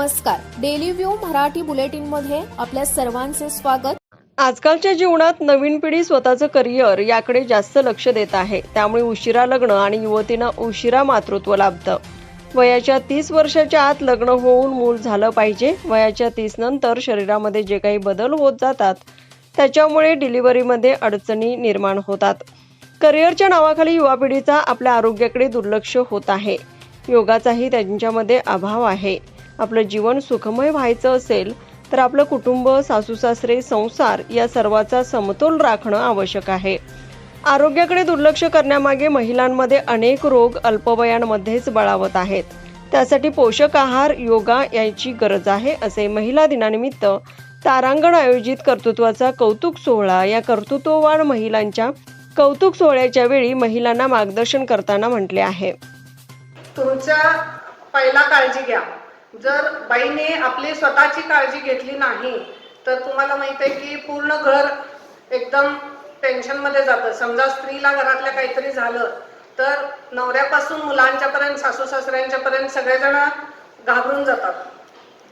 नमस्कार. Daily view Marathi बुलेटिनमध्ये आपल्या सर्वांचे स्वागत. आजकालच्या जीवनात नवीन पिढी स्वतःचं करिअर याकडे जास्त लक्ष देत आहे. त्यामुळे उशिरा लग्न आणि युवतींना उशिरा मातृत्व लाभतं. वयाच्या तीस वर्षाच्या आत लग्न होऊन मूल झालं पाहिजे. वयाच्या तीस नंतर शरीरामध्ये जे काही बदल होत जातात त्याच्यामुळे डिलिव्हरीमध्ये अडचणी निर्माण होतात. करिअरच्या नावाखाली युवा पिढीचा आपल्या आरोग्याकडे दुर्लक्ष होत आहे. योगाचाही त्यांच्यामध्ये अभाव आहे. आपलं जीवन सुखमय व्हायचं असेल तर आपलं कुटुंब सासू सासरे संसार या सर्वाचा समतोल राखणं आवश्यक आहे. आरोग्याकडे दुर्लक्ष करण्यामागे महिलांमध्ये अनेक रोग अल्पवयांमध्येच बळावत आहेत. त्यासाठी पोषक आहार योगा याची गरज आहे असे महिला दिनानिमित्त तारांगण आयोजित कर्तृत्वाचा कौतुक सोहळा या कर्तृत्ववान महिलांच्या कौतुक सोहळ्याच्या वेळी महिलांना मार्गदर्शन करताना म्हटले आहे. तुमच्या पहिला काळजी घ्या. जर बाईने आपली स्वतःची काळजी घेतली नाही तर तुम्हाला माहीत आहे की पूर्ण घर एकदम टेन्शनमध्ये जातं. समजा स्त्रीला घरातल्या काहीतरी झालं तर नवऱ्यापासून मुलांच्या पर्यंत सासू सासऱ्यांच्या पर्यंत सगळेजण घाबरून जातात.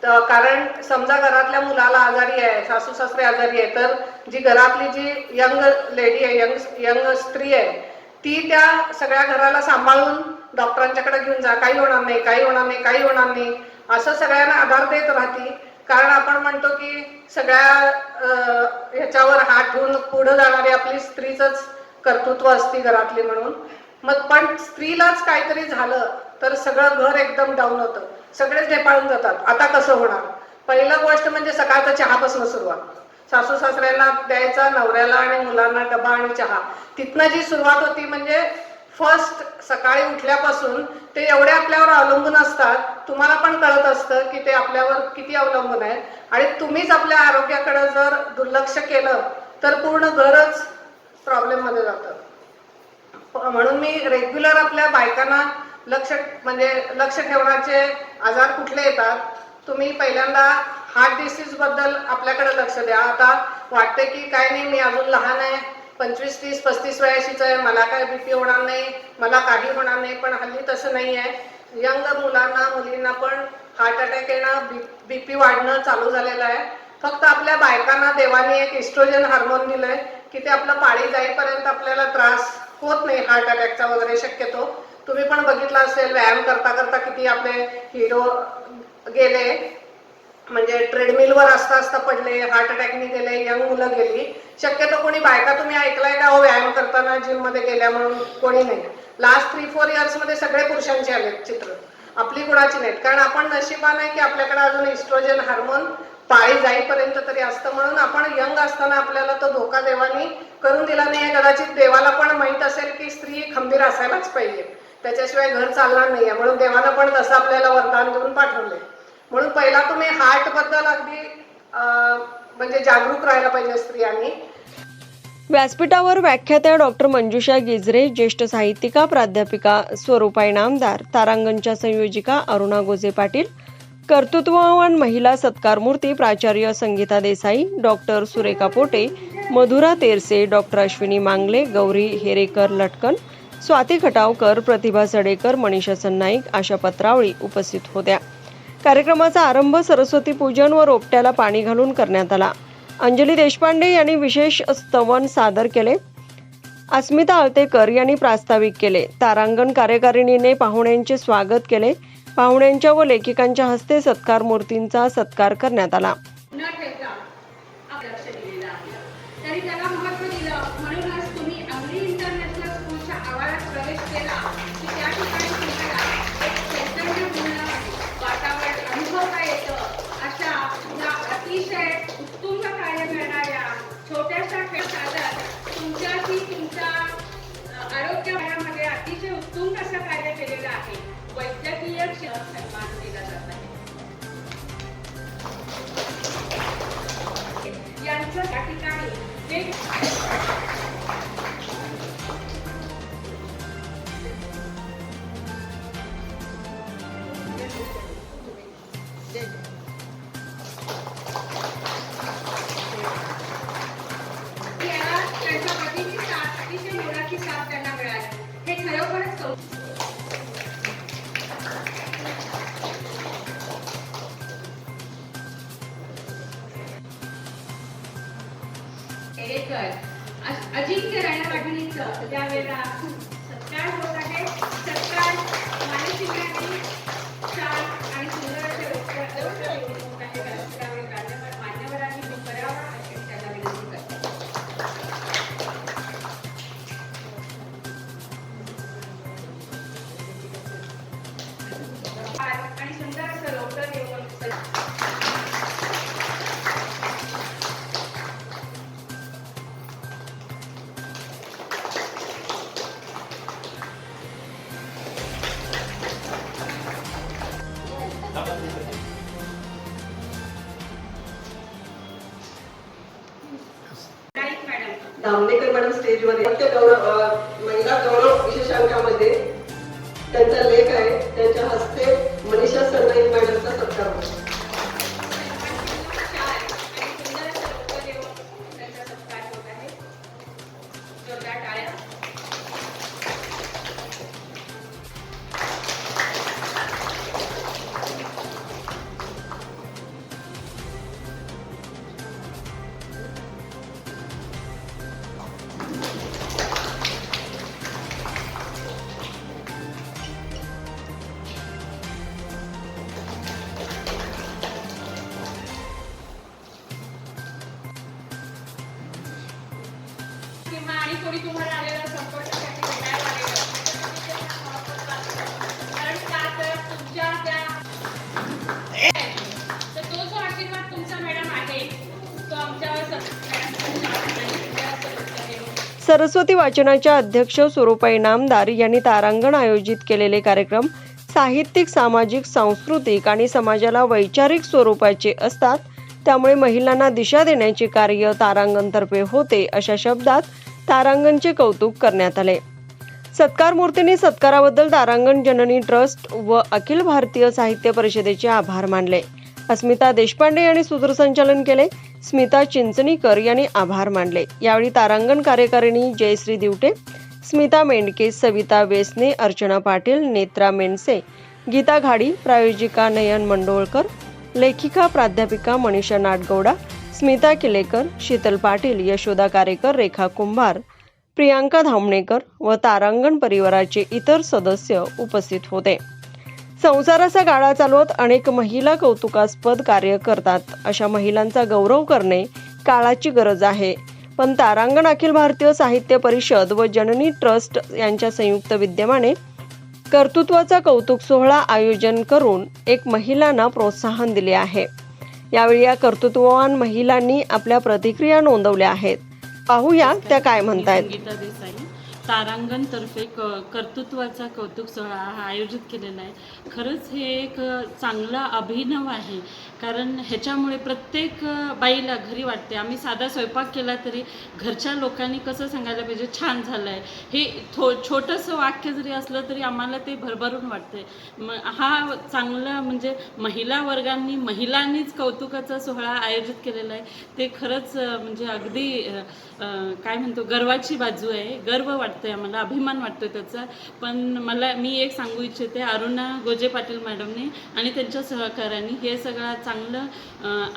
तर कारण समजा घरातल्या मुलाला आजारी आहे सासू सासरे आजारी आहे तर जी घरातली जी यंग लेडी आहे यंग यंग स्त्री आहे ती त्या सगळ्या घराला सांभाळून डॉक्टरांच्याकडे घेऊन जा. काही होणार नाही काही होणार नाही काही होणार नाही. असं सगळ्यांना आधार देत राहते. कारण आपण म्हणतो की सगळ्या ह्याच्यावर हात ठेवून पुढे जाणारी आपली स्त्रीचंच कर्तृत्व असते घरातली म्हणून. मग पण स्त्रीलाच काहीतरी झालं तर सगळं घर एकदम डाऊन होतं. सगळेच ढेपाळून जातात. आता कसं होणार? पहिलं गोष्ट म्हणजे सकाळचा चहापासून सुरुवात. सासू सासऱ्यांना द्यायचा नवऱ्याला आणि मुलांना डबा आणि चहा. तिथनं जी सुरुवात होती म्हणजे फर्स्ट सकाळी उठल्यापासून ते एवढे आपल्यावर अवलंबून असतात तुम्हाला पण कळत असतं की ते आपल्यावर किती अवलंबून आहे आणि तुम्हीच आपल्या आरोग्याकडे जर दुर्लक्ष केलं तर पूर्ण घरच प्रॉब्लेममध्ये जातं. म्हणून मी रेग्युलर आपल्या बायकांना लक्ष म्हणजे लक्ष ठेवण्याचे आजार कुठले येतात तुम्ही पहिल्यांदा हार्ट डिसीजबद्दल आपल्याकडे लक्ष द्या. आता वाटते की काय नाही मी अजून लहान आहे पंचवीस तीस पस्तीस वयाशीच आहे. मला काय बीपी होणार नाही मला काही होणार नाही पण हल्ली तसं नाही आहे. यंग मुलांना मुलींना पण हार्ट अटॅक येणं बी पी वाढणं चालू झालेलं आहे. फक्त आपल्या बायकांना देवाने एक इस्ट्रोजन हार्मोन दिलंय की ते आपलं पाळी जाईपर्यंत आपल्याला त्रास होत नाही हार्ट अटॅकचा वगैरे शक्यतो. तुम्ही पण बघितलं असेल व्यायाम करता करता किती आपले हिरो गेले. म्हणजे ट्रेडमिलवर असता असता पडले हार्ट अटॅकने गेले यंग मुलं गेली. शक्यतो कोणी बायका तुम्ही ऐकलाय का? हो व्यायाम करताना जिममध्ये गेल्या म्हणून कोणी नाही. लास्ट थ्री फोर इयर्समध्ये सगळे पुरुषांचे आलेत चित्र. आपली कुणाची नाहीत. कारण आपण नशिबान आहे की आपल्याकडे अजून इस्ट्रोजन हार्मोन पाळी जाईपर्यंत तरी असतं. म्हणून आपण यंग असताना आपल्याला तो धोका देवानी करून दिला नाही. कदाचित देवाला पण माहीत असेल की स्त्री खंबीर असायलाच पाहिजे. त्याच्याशिवाय घर चालणार नाहीये म्हणून देवानं पण तसं आपल्याला वरदान देऊन पाठवलंय. म्हणून पहिला तुम्ही हार्टबद्दल अगदी म्हणजे जागरूक राहायला पाहिजे स्त्रियांनी. व्यासपीठावर व्याख्यात्या डॉक्टर मंजुषा गिजरे ज्येष्ठ साहित्यिका प्राध्यापिका स्वरूपाई नामदार तारांगणच्या संयोजिका अरुणा गोजे पाटील कर्तृत्ववान महिला सत्कारमूर्ती प्राचार्य संगीता देसाई डॉक्टर सुरेखा पोटे मधुरा तेरसे डॉक्टर अश्विनी मांगले गौरी हेरेकर लटकन स्वाती खटावकर प्रतिभा सडेकर मनीषा सन्नाईक आशा पत्रावळी उपस्थित होत्या. कार्यक्रमाचा आरंभ सरस्वती पूजन व रोपट्याला पाणी घालून करण्यात आला. अंजली देशपांडे यांनी विशेष स्तवन सादर केले. अस्मिता आळतेकर यांनी प्रास्ताविक केले. तारांगण कार्यकारिणीने पाहुण्यांचे स्वागत केले. पाहुण्यांच्या व लेखिकांच्या हस्ते सत्कार मूर्तींचा सत्कार करण्यात आला. तरी त्याला महत्त्व दिलं. म्हणूनच तुम्ही अंगली इंटरनॅशनल स्कूलच्या आवारात प्रवेश केला. वैद्यकीय सन्मान दिला जात आहे. यांचं त्या ठिकाणी नेगेकर अजिंक्य राणा पाटीलचं खूप सत्कार होत आहे. सत्कार मानसिक राणी छान आणि सुंदर दामलेकर मॅडम सरस्वती वाचनाच्या अध्यक्ष स्वरूपाई नामदार यांनी तारांगण आयोजित केलेले कार्यक्रम साहित्यिक सामाजिक सांस्कृतिक आणि समाजाला वैचारिक स्वरूपाचे असतात. त्यामुळे महिलांना दिशा देण्याचे कार्य तारांगणतर्फे होते अशा शब्दात तारांगणचे कौतुक करण्यात आले. सत्कार मूर्तींनी सत्काराबद्दल तारांगण जननी ट्रस्ट व अखिल भारतीय साहित्य परिषदेचे आभार मानले. अस्मिता देशपांडे यांनी सूत्रसंचालन केले. स्मिता चिंचणीकर यांनी आभार मानले. यावेळी तारांगण कार्यकारिणी जयश्री दिवटे स्मिता मेंडके सविता वेसने अर्चना पाटील नेत्रा मेंडसे गीता घाडी प्रायोजिका नयन मंडोळकर लेखिका प्राध्यापिका मनीषा नाटगौडा स्मिता किलेकर शीतल पाटील यशोदा कारेकर रेखा कुंभार प्रियांका धामणेकर व तारांगण परिवाराचे इतर सदस्य उपस्थित होते. संसाराचा गाळा चालवत अनेक महिला कौतुकास्पद कार्य करतात. अशा महिलांचा गौरव करणे काळाची गरज आहे. पण तारांगण अखिल भारतीय साहित्य परिषद व जननी ट्रस्ट यांच्या संयुक्त विद्यमाने कर्तृत्वाचा कौतुक सोहळा आयोजन करून एक महिलांना प्रोत्साहन दिले आहे. यावेळी या कर्तृत्ववान महिलांनी आपल्या प्रतिक्रिया नोंदवल्या आहेत. पाहूया त्या काय म्हणतायत. संगीता देसाई. तारांगणतर्फे क कर्तृत्वाचा कौतुक सोहळा हा आयोजित केलेला आहे. खरंच हे एक चांगला अभिनव आहे. कारण ह्याच्यामुळे प्रत्येक बाईला घरी वाटते. आम्ही साधा स्वयंपाक केला तरी घरच्या लोकांनी कसं सांगायला पाहिजे छान झालं आहे हे थो छोटंसं वाक्य जरी असलं तरी आम्हाला ते भरभरून वाटते म हा चांगला म्हणजे महिला वर्गांनी महिलांनीच कौतुकाचा सोहळा आयोजित केलेला आहे. ते खरंच म्हणजे अगदी काय म्हणतो गर्वाची बाजू आहे. गर्व वाटतोय आम्हाला अभिमान वाटतोय त्याचा. पण मला मी एक सांगू इच्छिते अरुणा गोजे पाटील मॅडमने आणि त्यांच्या सहकाऱ्यांनी हे सगळं चांगलं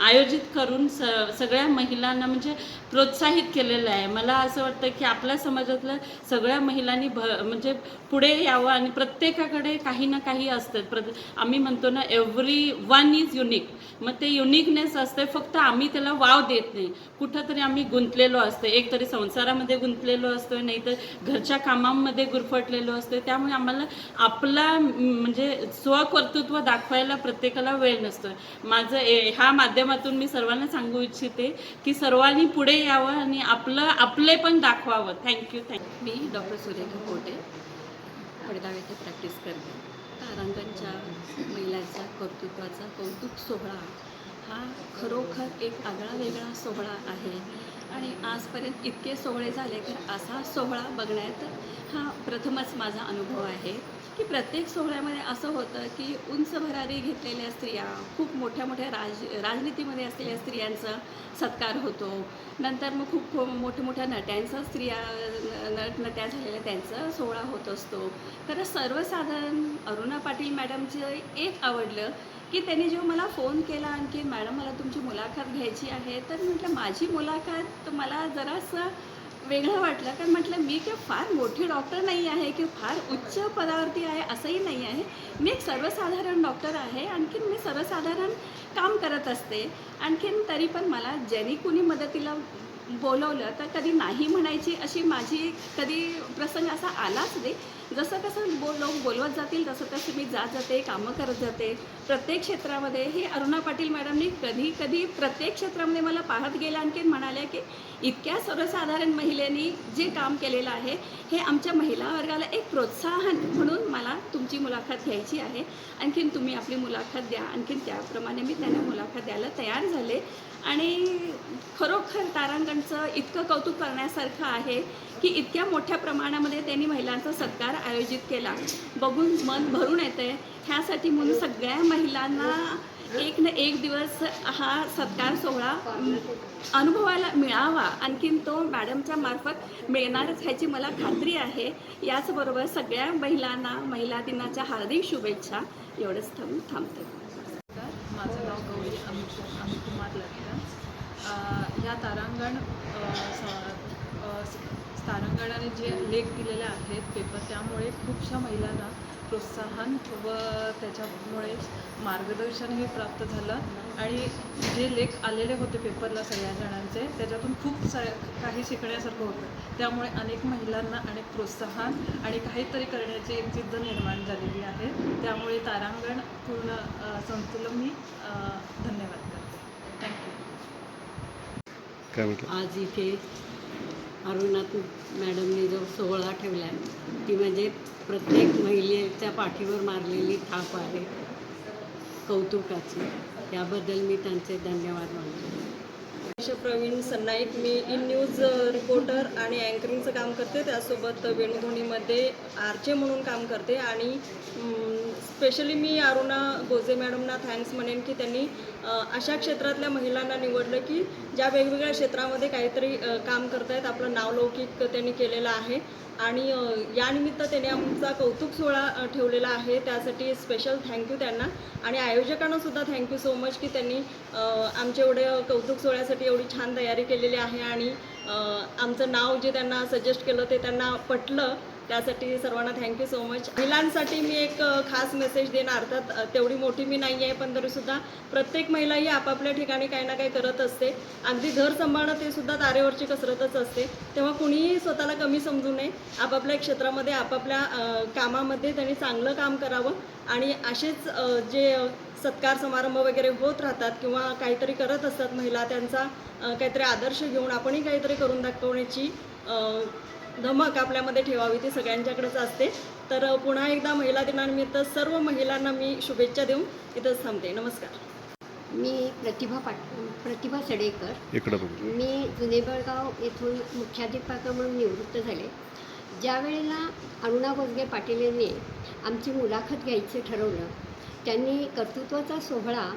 आयोजित करून स सगळ्या महिलांना म्हणजे प्रोत्साहित केलेलं आहे. मला असं वाटतं की आपल्या समाजातल्या सगळ्या महिलांनी भ म्हणजे पुढे यावं आणि प्रत्येकाकडे काही ना काही असतं. प्र आम्ही म्हणतो ना एव्हरी वन इज युनिक मग ते युनिकनेस असते फक्त आम्ही त्याला वाव देत नाही. कुठंतरी आम्ही गुंतलेलो असतो एक तरी संसारामध्ये गुंतलेलो असतो नाहीतर घरच्या कामांमध्ये गुरफटलेलो असतो त्यामुळे आम्हाला आपला म्हणजे स्वकर्तृत्व दाखवायला प्रत्येकाला वेळ नसतो. माझं ए- ह्या माध्यमातून मी सर्वांना सांगू इच्छिते की सर्वांनी पुढे यावं आणि आपलं आपले पण दाखवावं. थँक्यू थँक्यू मी डॉक्टर सुरेखा कोटे वडगाव येथे प्रॅक्टिस करते. तारांगणच्या महिलांचा कर्तृत्वाचा कौतुक सोहळा हा खरोखर एक आगळा वेगळा सोहळा आहे. आणि आजपर्यंत इतके सोहळे झाले तर असा सोहळा बघण्यात हा प्रथमच माझा अनुभव आहे. की प्रत्येक सोहळ्यामध्ये असं होतं की उंच भरारी घेतलेल्या स्त्रिया खूप मोठ्या मोठ्या राज राजनीतीमध्ये असलेल्या स्त्रियांचा सत्कार होतो. नंतर मग खूप मोठ्या मोठ्या नट्यांचा स्त्रिया नट नट्या झालेल्या त्यांचा सोहळा होत असतो. तर सर्वसाधारण अरुणा पाटील मॅडमचं एक आवडलं की त्यांनी जेव्हा मला फोन केला आणखी मॅडम मला तुमची मुलाखत घ्यायची आहे. तर म्हटलं माझी मुलाखत मला जरासं वेगळं वाटलं. कारण म्हटलं मी काय फार मोठी डॉक्टर नाही आहे की फार उच्च पदावरती आहे असंही नाही आहे. मी एक सर्वसाधारण डॉक्टर आहे. आणखीन मी सर्वसाधारण काम करत असते. आणखीन तरी पण मला ज्यांनी कुणी मदतीला बोलवलं तर कधी नाही म्हणायची अशी माझी कधी प्रसंग असा आलाच नाही. जसं कसं बो लोक बोलवत जातील तसं तसं मी जात जाते कामं करत जाते. प्रत्येक क्षेत्रामध्ये हे अरुणा पाटील मॅडमनी कधी कधी प्रत्येक क्षेत्रामध्ये मला पाहत गेल्या आणखीन म्हणाल्या की इतक्या सर्वसाधारण महिलेनी जे काम केलेलं आहे हे आमच्या महिला वर्गाला एक प्रोत्साहन म्हणून मला तुमची मुलाखत घ्यायची आहे. आणखीन तुम्ही आपली मुलाखत द्या. आणखीन त्याप्रमाणे मी त्यांना मुलाखत द्यायला तयार झाले. आणि खरोखर तारांगणचं इतकं कौतुक करण्यासारखं आहे की इतक्या मोठ्या प्रमाणामध्ये त्यांनी महिलांचा सत्कार आयोजित केला. बघून मन भरून येते ह्यासाठी म्हणून सगळ्या महिलांना एक ना एक दिवस हा सत्कार सोहळा अनुभवायला मिळावा. आणखीन तो मॅडमच्या मार्फत मिळणारच ह्याची मला खात्री आहे. याचबरोबर सगळ्या महिलांना महिला दिनाच्या हार्दिक शुभेच्छा. एवढंच थांबून थांबते. माझं नाव गौरी अमित अमित कुमार लटकन या तारांगण तारांगणाने जे लेख दिलेले आहेत पेपर त्यामुळे खूपशा महिलांना प्रोत्साहन व त्याच्यामुळे मार्गदर्शनही प्राप्त झालं. आणि जे लेख आलेले होते पेपरला सगळ्या जणांचे त्याच्यातून खूप सा काही शिकण्यासारखं होतं. त्यामुळे अनेक महिलांना अनेक प्रोत्साहन आणि काहीतरी करण्याची एक जिद्द निर्माण झालेली आहे. त्यामुळे तारांगण पूर्ण संस्थेला मी धन्यवाद करते. थँक्यू आज इथे अरुणात मॅडमने जो सोहळा ठेवला ती म्हणजे प्रत्येक महिलेच्या पाठीवर मारलेली थाप आहे. कौतुकाची. याबद्दल मी त्यांचे धन्यवाद मानते. प्रवीण सन्नाईक मी इन न्यूज रिपोर्टर आणि अँकरिंगचं काम करते. त्यासोबत वेणुध्वनीमध्ये आरचे म्हणून काम करते आणि स्पेशली मी अरुणा गोजे मॅडमना थँक्स म्हणेन की त्यांनी अशा क्षेत्रातल्या महिलांना निवडलं की ज्या वेगवेगळ्या क्षेत्रामध्ये काहीतरी काम करतायत आपलं नावलौकिक त्यांनी केलेलं आहे. आणि यानिमित्त त्यांनी आमचा कौतुक सोहळा ठेवलेला आहे. त्यासाठी स्पेशल थँक्यू त्यांना. आणि आयोजकांना सुद्धा थँक्यू सो मच की त्यांनी आमच्या एवढे कौतुक सोहळ्यासाठी एवढी छान तयारी केलेली आहे. आणि आमचं नाव जे त्यांना सजेस्ट केलं ते त्यांना पटलं. त्यासाठी सर्वांना थँक्यू सो मच महिलांसाठी मी एक खास मेसेज देणार. अर्थात तेवढी मोठी मी नाही आहे पण तरीसुद्धा प्रत्येक महिला ही आपापल्या ठिकाणी काही ना काही करत असते. अगदी घर सांभाळणं ते सुद्धा तारेवरची कसरतच असते. तेव्हा कुणीही स्वतःला कमी समजू नये. आपापल्या क्षेत्रामध्ये आपापल्या कामामध्ये त्यांनी चांगलं काम करावं. आणि असेच जे सत्कार समारंभ वगैरे होत राहतात किंवा काहीतरी करत असतात महिला त्यांचा काहीतरी आदर्श घेऊन आपणही काहीतरी करून दाखवण्याची धमक आपल्यामध्ये ठेवावी ती सगळ्यांच्याकडेच असते. तर पुन्हा एकदा महिला दिनानिमित्त सर्व महिलांना मी शुभेच्छा देऊन इथंच थांबते. नमस्कार. मी प्रतिभा पाट प्रतिभा सडेकर. इकडं बघ. मी जुनेबळगाव येथून मुख्याध्यापिका म्हणून निवृत्त झाले. ज्या वेळेला अरुणा गोजगे पाटील यांनी आमची मुलाखत घ्यायचं ठरवलं त्यांनी कर्तृत्वाचा सोहळा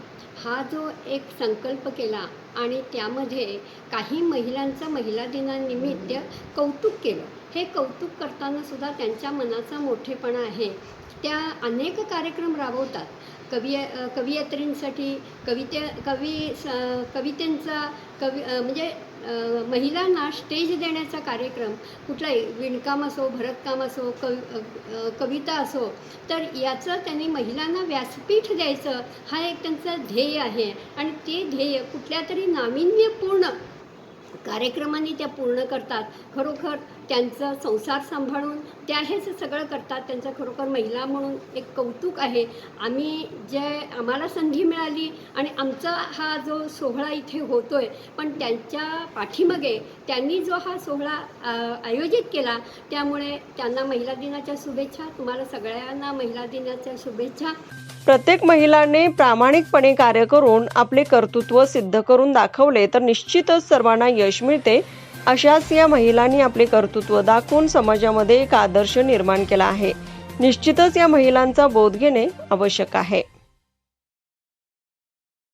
हा जो एक संकल्प केला आणि त्यामध्ये काही महिलांचं महिला दिनानिमित्त कौतुक केलं. हे कौतुक करताना सुद्धा त्यांच्या मनाचा मोठेपणा आहे. त्या अनेक कार्यक्रम राबवतात. कवी कवयित्रींसाठी कविते कवी स कवितेंचा कवी म्हणजे महिलांना स्टेज देण्याचा कार्यक्रम कुठलाही विणकाम असो भरतकाम असो कवि कविता असो तर याचं त्यांनी महिलांना व्यासपीठ द्यायचं हा एक त्यांचं ध्येय आहे. आणि ते ध्येय कुठल्या तरी नाविन्यपूर्ण कार्यक्रमांनी त्या पूर्ण करतात. खरोखर त्यांचा संसार सांभाळून त्या हेच सगळं करतात. त्यांचं खरोखर महिला म्हणून एक कौतुक आहे. आम्ही जे आम्हाला संधी मिळाली आणि आमचा हा जो सोहळा इथे होतो आहे पण त्यांच्या पाठीमागे त्यांनी जो हा सोहळा आयोजित केला त्यामुळे त्यांना महिला दिनाच्या शुभेच्छा. तुम्हाला सगळ्यांना महिला दिनाच्या शुभेच्छा. प्रत्येक महिलांनी प्रामाणिकपणे कार्य करून आपले कर्तृत्व सिद्ध करून दाखवले तर निश्चितच सर्वांना यश मिळते. अशाच या महिलांनी आपले कर्तृत्व दाखवून समाजामध्ये एक आदर्श निर्माण केला आहे. निश्चितच या महिलांचा बोध घेणे आवश्यक आहे.